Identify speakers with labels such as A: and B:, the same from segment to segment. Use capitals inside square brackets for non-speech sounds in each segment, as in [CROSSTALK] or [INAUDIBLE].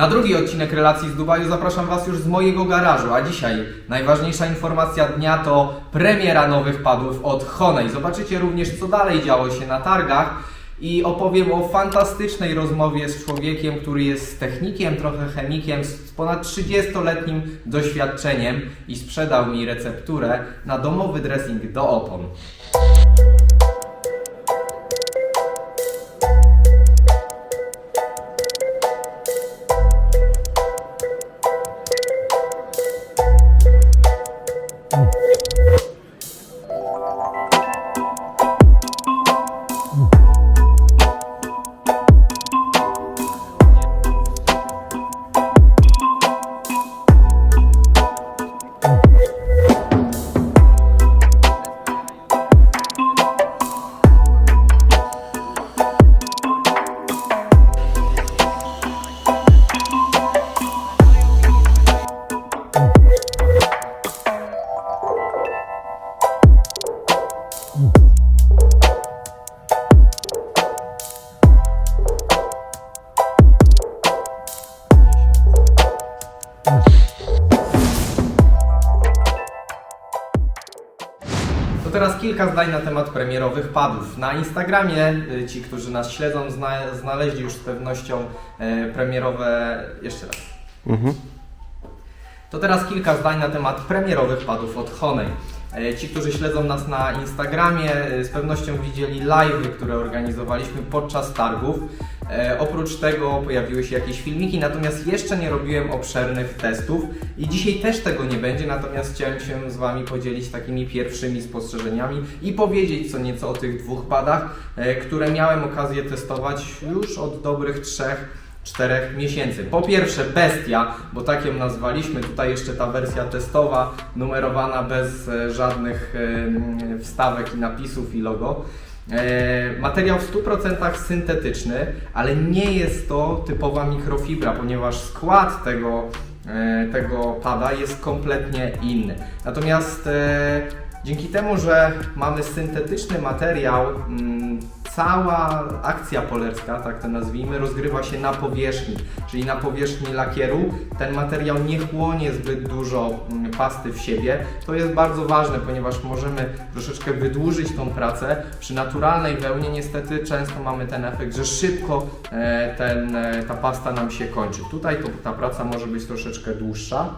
A: Na drugi odcinek relacji z Dubaju zapraszam Was już z mojego garażu, a dzisiaj najważniejsza informacja dnia to premiera nowych padów od Honej. Zobaczycie również co dalej działo się na targach i opowiem o fantastycznej rozmowie z człowiekiem, który jest technikiem, trochę chemikiem, z ponad 30-letnim doświadczeniem i sprzedał mi recepturę na domowy dressing do opon. Kilka zdań na temat premierowych padów. Na Instagramie y, ci, którzy nas śledzą, zna, znaleźli już z pewnością e, premierowe. Jeszcze raz. To teraz kilka zdań na temat premierowych padów od Honej. E, Ci, którzy śledzą nas na Instagramie, e, z pewnością widzieli live, które organizowaliśmy podczas targów. E, Oprócz tego pojawiły się jakieś filmiki, natomiast jeszcze nie robiłem obszernych testów i dzisiaj też tego nie będzie, natomiast chciałem się z Wami podzielić takimi pierwszymi spostrzeżeniami i powiedzieć co nieco o tych dwóch padach, e, które miałem okazję testować już od dobrych trzech 4 miesięcy. Po pierwsze Bestia, bo tak ją nazwaliśmy, tutaj jeszcze ta wersja testowa, numerowana bez e, żadnych e, wstawek i napisów i logo. E, materiał w 100% syntetyczny, ale nie jest to typowa mikrofibra, ponieważ skład tego, tego pada jest kompletnie inny. Natomiast dzięki temu, że mamy syntetyczny materiał, mm, cała akcja polerska, tak to nazwijmy, rozgrywa się na powierzchni, czyli na powierzchni lakieru. Ten materiał nie chłonie zbyt dużo mm, pasty w siebie. To jest bardzo ważne, ponieważ możemy troszeczkę wydłużyć tą pracę. Przy naturalnej wełnie niestety często mamy ten efekt, że szybko e, ten, e, ta pasta nam się kończy. Tutaj to, ta praca może być troszeczkę dłuższa.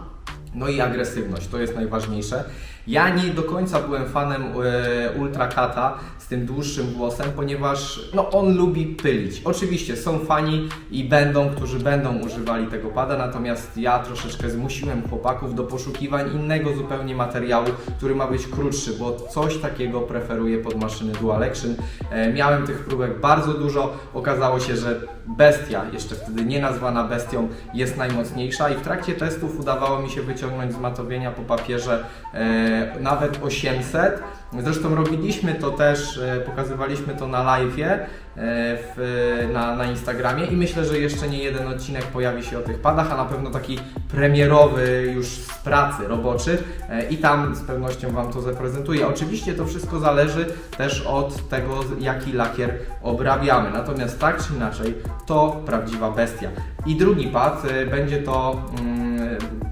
A: No i agresywność, to jest najważniejsze. Ja nie do końca byłem fanem e, Ultrakata z tym dłuższym włosem, ponieważ no, on lubi pylić. Oczywiście są fani i będą, którzy będą używali tego pada, natomiast ja troszeczkę zmusiłem chłopaków do poszukiwań innego zupełnie materiału, który ma być krótszy, bo coś takiego preferuję pod maszyny Dual Action. E, miałem tych próbek bardzo dużo, okazało się, że bestia, jeszcze wtedy nie nazwana bestią, jest najmocniejsza i w trakcie testów udawało mi się wyciągnąć z matowienia po papierze e, nawet 800. Zresztą robiliśmy to też, e, pokazywaliśmy to na live'ie e, na, na Instagramie i myślę, że jeszcze nie jeden odcinek pojawi się o tych padach, a na pewno taki premierowy już z pracy roboczy e, i tam z pewnością Wam to zaprezentuję. Oczywiście to wszystko zależy też od tego, jaki lakier obrabiamy. Natomiast tak czy inaczej, to prawdziwa bestia. I drugi pad będzie to mm,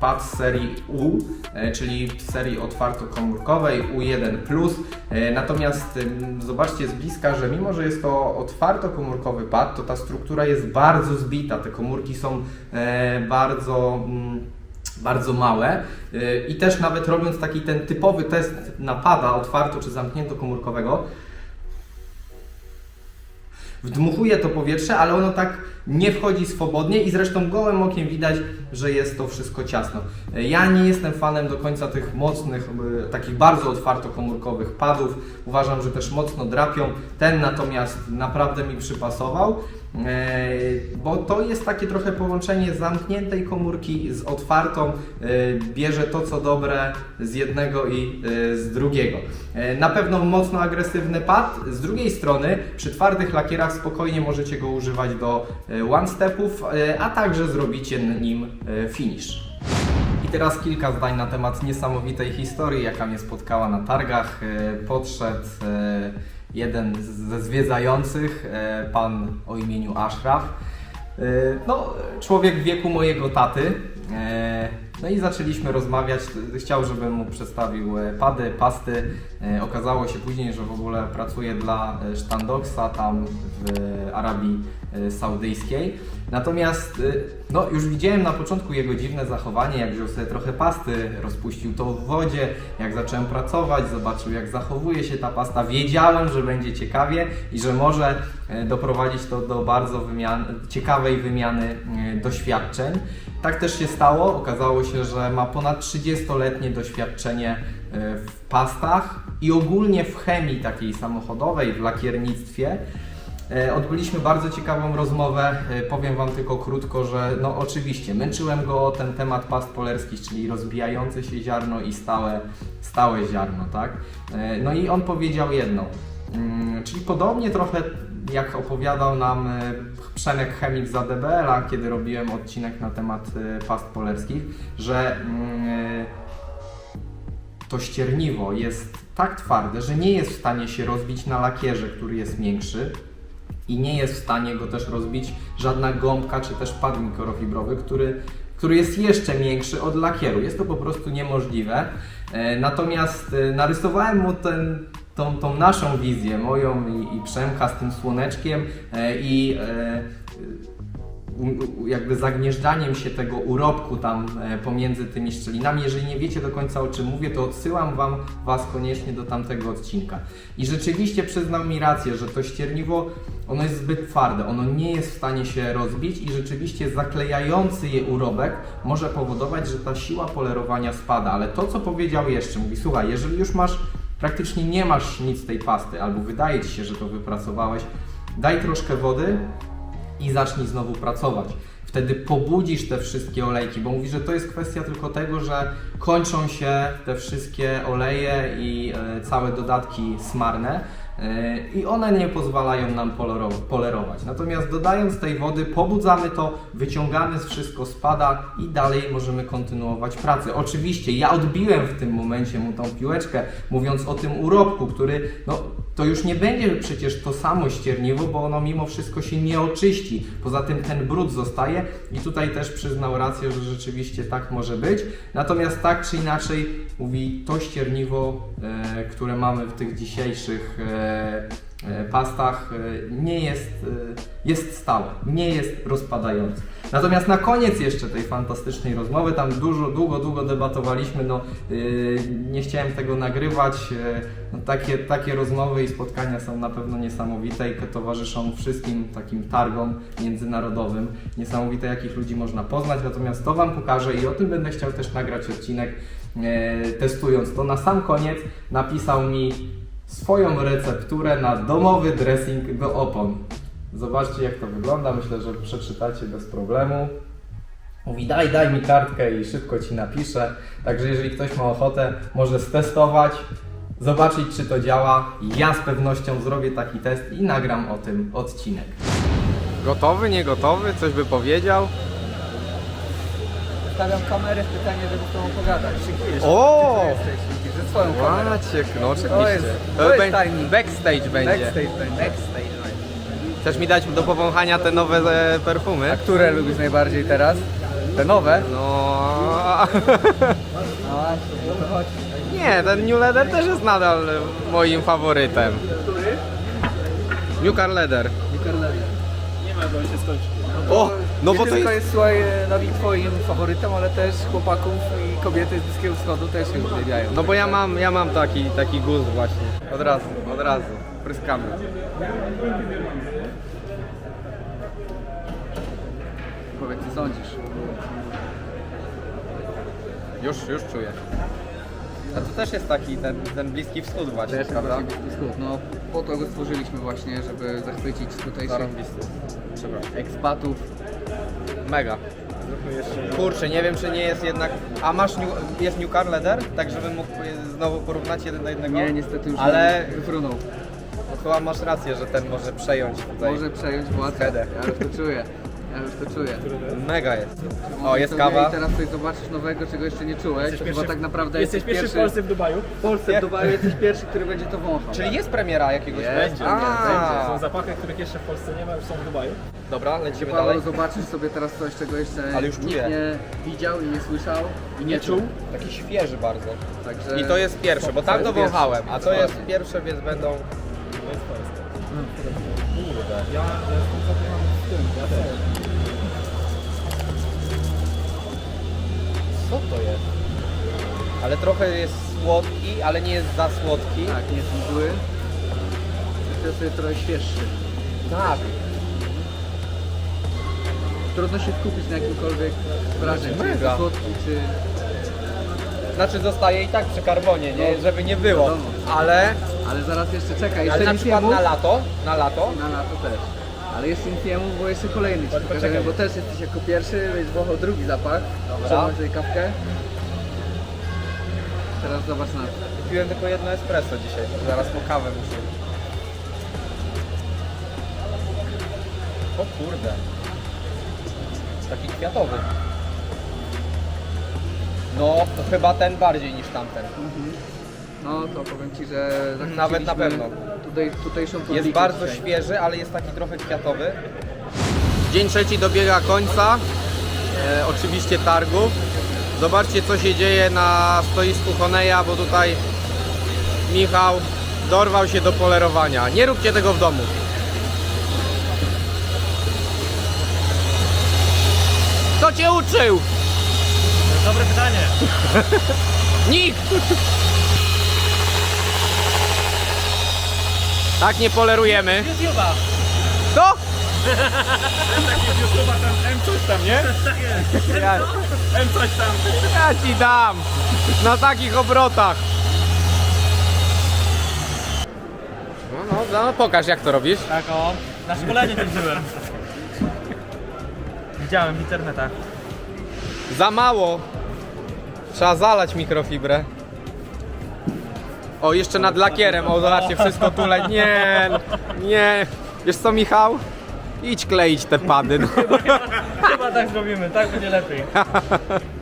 A: pad serii U, e, czyli serii otwartokomórkowej U1+. E, Natomiast zobaczcie z bliska, że mimo, że jest to otwartokomórkowy pad, to ta struktura jest bardzo zbita. Te komórki są e, bardzo... mm, bardzo małe i też nawet robiąc taki ten typowy test napada otwarto czy zamknięto komórkowego, wdmuchuje to powietrze, ale ono tak nie wchodzi swobodnie i zresztą gołym okiem widać, że jest to wszystko ciasno. Ja nie jestem fanem do końca tych mocnych, y, takich bardzo otwartokomórkowych padów. Uważam, że też mocno drapią. Ten natomiast naprawdę mi przypasował. E, Bo to jest takie trochę połączenie zamkniętej komórki z otwartą, e, bierze to co dobre z jednego i e, z drugiego. Na pewno mocno agresywny pad. Z drugiej strony, przy twardych lakierach spokojnie możecie go używać do one-stepów, a także zrobicie nim finish. Teraz kilka zdań na temat niesamowitej historii, jaka mnie spotkała na targach. Podszedł jeden ze zwiedzających, e, pan o imieniu Ashraf. E, No, człowiek wieku mojego taty. E, No i zaczęliśmy rozmawiać. Chciał, żebym mu przedstawił pady, pasty. Okazało się później, że w ogóle pracuje dla Sztandoksa tam w Arabii Saudyjskiej. Natomiast e, no, już widziałem na początku jego dziwne zachowanie, jak wziął sobie trochę pasty, rozpuścił to w wodzie, jak zacząłem pracować, zobaczył jak zachowuje się ta pasta. Wiedziałem, że będzie ciekawie i że może e, doprowadzić to do bardzo wymian ciekawej wymiany e, doświadczeń. Tak też się stało. Okazało się, że ma ponad 30-letnie doświadczenie e, w pastach i ogólnie w chemii takiej samochodowej, w lakiernictwie. E, Odbyliśmy bardzo ciekawą rozmowę. E, Powiem Wam tylko krótko, że no oczywiście męczyłem go o ten temat past polerskich, czyli rozbijające się ziarno i stałe, stałe ziarno, tak? E, No i on powiedział jedno, mm, czyli podobnie trochę jak opowiadał nam Przemek Chemik za DBL-a, kiedy robiłem odcinek na temat past polerskich, że mm, to ścierniwo jest tak twarde, że nie jest w stanie się rozbić na lakierze, który jest większy i nie jest w stanie go też rozbić żadna gąbka czy też pad mikrofibrowy, który, który jest jeszcze większy od lakieru. Jest to po prostu niemożliwe. E, Natomiast e, narysowałem mu ten, tą, tą naszą wizję, moją i, i Przemka z tym słoneczkiem e, i jakby zagnieżdżaniem się tego urobku tam e, pomiędzy tymi szczelinami. Jeżeli nie wiecie do końca o czym mówię, to odsyłam wam, Was koniecznie do tamtego odcinka. I rzeczywiście przyznał mi rację, że to ścierniwo, ono jest zbyt twarde, ono nie jest w stanie się rozbić i rzeczywiście zaklejający je urobek może powodować, że ta siła polerowania spada. Ale to, co powiedział jeszcze, mówi, słuchaj, jeżeli już masz, praktycznie nie masz nic tej pasty, albo wydaje Ci się, że to wypracowałeś, daj troszkę wody, i zacznij znowu pracować. Wtedy pobudzisz te wszystkie olejki, bo mówi, że to jest kwestia tylko tego, że kończą się te wszystkie oleje i e, całe dodatki smarne i one nie pozwalają nam polero- polerować. Natomiast dodając tej wody, pobudzamy to, wyciągamy wszystko spada i dalej możemy kontynuować pracę. Oczywiście ja odbiłem w tym momencie mu tą piłeczkę, mówiąc o tym urobku, który no, to już nie będzie przecież to samo ścierniwo, bo ono mimo wszystko się nie oczyści. Poza tym ten brud zostaje i tutaj też przyznał rację, że rzeczywiście tak może być. Natomiast tak czy inaczej mówi to ścierniwo, e, które mamy w tych dzisiejszych e, e, pastach e, nie jest, e, jest stałe, nie jest rozpadające. Natomiast na koniec jeszcze tej fantastycznej rozmowy, tam dużo, długo, długo debatowaliśmy, no nie chciałem tego nagrywać, no, takie, takie rozmowy i spotkania są na pewno niesamowite i towarzyszą wszystkim takim targom międzynarodowym. Niesamowite jakich ludzi można poznać, natomiast to Wam pokażę i o tym będę chciał też nagrać odcinek testując to. Na sam koniec napisał mi swoją recepturę na domowy dressing do opon. Zobaczcie jak to wygląda, myślę, że przeczytacie bez problemu. Mówi daj, daj mi kartkę i szybko Ci napiszę. Także jeżeli ktoś ma ochotę, może stestować, zobaczyć czy to działa. Ja z pewnością zrobię taki test i nagram o tym odcinek. Gotowy, nie gotowy? Coś by powiedział?
B: Stawiam kamerę w pytanie, żeby z tobą pogadać. Szykujesz.
A: O!
B: Ty jesteś, ze swoją kamerą.
A: Maciek, no oczywiście.
B: To jest- to jest timing.
A: backstage będzie.
B: Backstage będzie.
A: Backstage będzie. Chcesz mi dać do powąchania te nowe e, perfumy?
B: A które lubisz najbardziej teraz? Te nowe?
A: No... [LAUGHS]
B: No właśnie, no to chodź.
A: Nie, ten New Leather też jest nadal moim faworytem.
B: Który?
A: New Car Leather.
B: Nie ma, bo on się skończy.
A: O, no bo to
B: tylko
A: jest...
B: jest słuchaj, Nowi twoim faworytem, ale też chłopaków i kobiety z Bliskiego Wschodu też się uwielbiają.
A: No bo ja mam, ja mam taki, taki gust właśnie. Od razu, od razu. Pryskamy.
B: Powiedz, co sądzisz?
A: Już, już czuję. A to też jest taki, ten, ten Bliski Wschód właśnie,
B: Też
A: prawda?
B: Bliski Wschód. No po to go stworzyliśmy właśnie, żeby zachwycić tutejszych
A: Zarąbisty. Przepraszam.
B: ekspatów.
A: Mega. Kurczę, nie wiem czy nie jest jednak... A masz new, jest New Car Leather? Tak żebym mógł znowu porównać jeden do jednego?
B: Nie, niestety już
A: Ale
B: nie wyfrunął.
A: chyba masz rację, że ten może przejąć tutaj.
B: Może przejąć władzę, ja już to czuję. Ja już to czuję.
A: Mega jest. O, jest
B: sobie
A: kawa.
B: I teraz coś zobaczysz nowego, czego jeszcze nie czułeś. To chyba tak naprawdę
C: Jesteś pierwszy w Polsce w Dubaju?
B: W Polsce, w Dubaju jesteś pierwszy, który będzie to wąchał.
A: Czyli jest premiera jakiegoś
B: Jest,
A: będzie?
B: będzie,
A: A,
C: Są zapachy, których jeszcze w Polsce nie ma, już są w Dubaju.
A: Dobra, lecimy
B: Paweł,
A: dalej.
B: zobaczysz sobie teraz coś, czego jeszcze
A: Ale już
B: nikt
A: czuję.
B: nie widział i nie słyszał i nie czuł.
A: Taki świeży bardzo.
B: Także
A: I to jest pierwsze, bo tam
B: jest
A: to
B: pierwsze.
A: wąchałem, a to jest pierwsze, więc będą...
C: To jest Polska. Kurde. Ja, ja w tym, ja też.
A: Co to jest? Ale trochę jest słodki, ale nie jest za słodki.
B: tak, nie jest mgły. To jest sobie trochę świeższy.
A: Tak.
B: Trudno się skupić na jakimkolwiek wrażeniu, czy jest
A: Mega.
B: to słodki, czy...
A: Znaczy zostaje i tak przy karbonie, nie?
B: No,
A: Żeby nie było.
B: wiadomo.
A: Ale,
B: Ale zaraz jeszcze czekaj,
A: ale
B: jeszcze
A: na
B: nic nie
A: przykład
B: mów.
A: na lato, na lato,
B: Na lato też. Ale nie mów, bo jeszcze kolejny ci pokażemy, bo też jesteś jako pierwszy, więc wąchał drugi zapach.
A: Dobra.
B: Przełącz sobie kawkę. Teraz zobacz na to.
A: piłem tylko jedno espresso dzisiaj, zaraz po kawę muszę. O kurde. Taki kwiatowy. No, to chyba ten bardziej niż tamten.
B: No to powiem Ci, że
A: Nawet na pewno.
B: Tutaj, tutejszą
A: Jest bardzo
B: dzisiaj.
A: świeży, ale jest taki trochę kwiatowy. Dzień trzeci dobiega końca. E, oczywiście targów. Zobaczcie co się dzieje na stoisku Honeja, bo tutaj Michał dorwał się do polerowania. Nie róbcie tego w domu. Kto cię uczył?
C: Dobre pytanie. [LAUGHS]
A: Nikt! Tak nie polerujemy.
C: YouTube'a.
A: Co?
C: YouTube'a tam M coś tam, nie?
A: Ja,
C: M coś tam.
A: ja ci dam! Na takich obrotach. No, no, no, pokaż jak to robisz.
C: Tak o, na szkoleniu też byłem. Widziałem w internetach.
A: Za mało. Trzeba zalać mikrofibrę. O, jeszcze nad lakierem. O, zobaczcie, wszystko tu le... Nie, nie. Wiesz co, Michał? Idź kleić te pady. No.
C: Chyba tak zrobimy, tak będzie lepiej. [LAUGHS]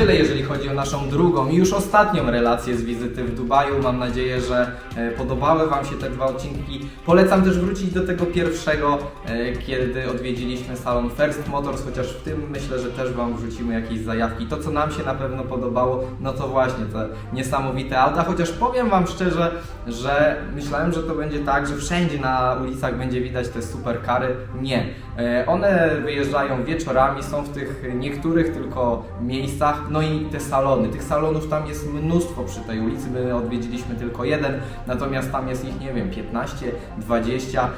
A: Tyle, jeżeli chodzi o naszą drugą i już ostatnią relację z wizyty w Dubaju. Mam nadzieję, że e, podobały Wam się te dwa odcinki. Polecam też wrócić do tego pierwszego, e, kiedy odwiedziliśmy salon First Motors, chociaż w tym myślę, że też Wam wrzucimy jakieś zajawki. To, co nam się na pewno podobało, no to właśnie te niesamowite auta, chociaż powiem Wam szczerze, że myślałem, że to będzie tak, że wszędzie na ulicach będzie widać te superkary. Nie. E, One wyjeżdżają wieczorami, są w tych niektórych tylko miejscach, no i te salony. Tych salonów tam jest mnóstwo przy tej ulicy, my odwiedziliśmy tylko jeden, natomiast tam jest ich, nie wiem, 15, 20.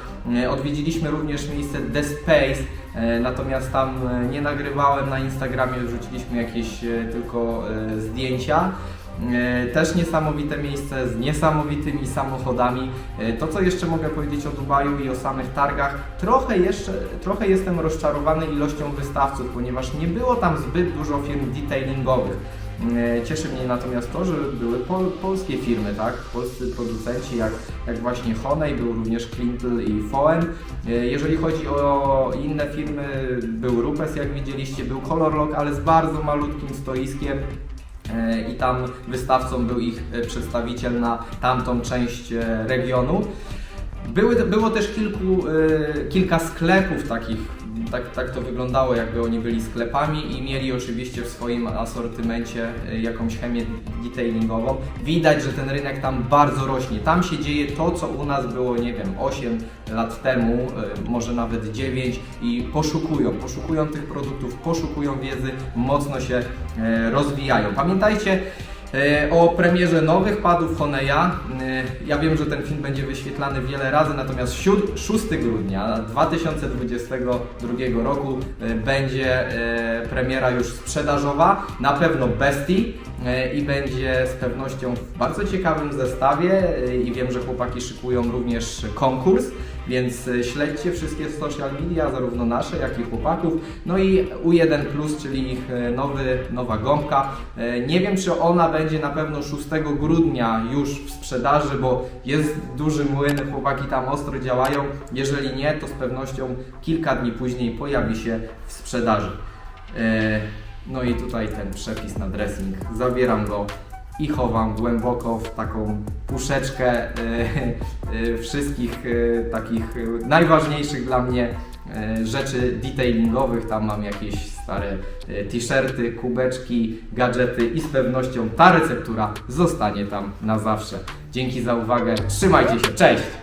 A: E, Odwiedziliśmy również miejsce The Space, e, natomiast tam nie nagrywałem na Instagramie, wrzuciliśmy jakieś tylko zdjęcia. E, Też niesamowite miejsce z niesamowitymi samochodami. E, To, co jeszcze mogę powiedzieć o Dubaju i o samych targach, trochę jeszcze, trochę jestem rozczarowany ilością wystawców, ponieważ nie było tam zbyt dużo firm detailingowych. E, Cieszy mnie natomiast to, że były pol, polskie firmy, tak? Polscy producenci, jak, jak właśnie Honej, był również Klintel i Foen. Jeżeli chodzi o inne firmy, był Rupes, jak widzieliście, był Colorlock, ale z bardzo malutkim stoiskiem. E, i tam wystawcą był ich e, przedstawiciel na tamtą część e, regionu. Były, było też kilku, kilka sklepów takich, tak, tak to wyglądało, jakby oni byli sklepami i mieli oczywiście w swoim asortymencie e, jakąś chemię detailingową. Widać, że ten rynek tam bardzo rośnie. Tam się dzieje to, co u nas było, nie wiem, 8 lat temu, e, może nawet 9 i poszukują, poszukują tych produktów, poszukują wiedzy, mocno się e, rozwijają. Pamiętajcie, O premierze nowych padów Honeya. E, Ja wiem, że ten film będzie wyświetlany wiele razy, natomiast siód- 6 grudnia 2022 roku e, będzie e, premiera już sprzedażowa, na pewno Bestii e, i będzie z pewnością w bardzo ciekawym zestawie e, i wiem, że chłopaki szykują również konkurs. Więc e, śledźcie wszystkie social media, zarówno nasze, jak i chłopaków. No i U1 Plus, czyli ich e, nowy, nowa gąbka. E, Nie wiem, czy ona będzie na pewno 6 grudnia już w sprzedaży, bo jest duży młyn, chłopaki tam ostro działają. Jeżeli nie, to z pewnością kilka dni później pojawi się w sprzedaży. No i tutaj ten przepis na dressing. Zabieram go i chowam głęboko w taką puszeczkę e, e, wszystkich e, takich najważniejszych dla mnie rzeczy detailingowych. Tam mam jakieś stare t-shirty, kubeczki, gadżety i z pewnością ta receptura zostanie tam na zawsze. Dzięki za uwagę, trzymajcie się, cześć!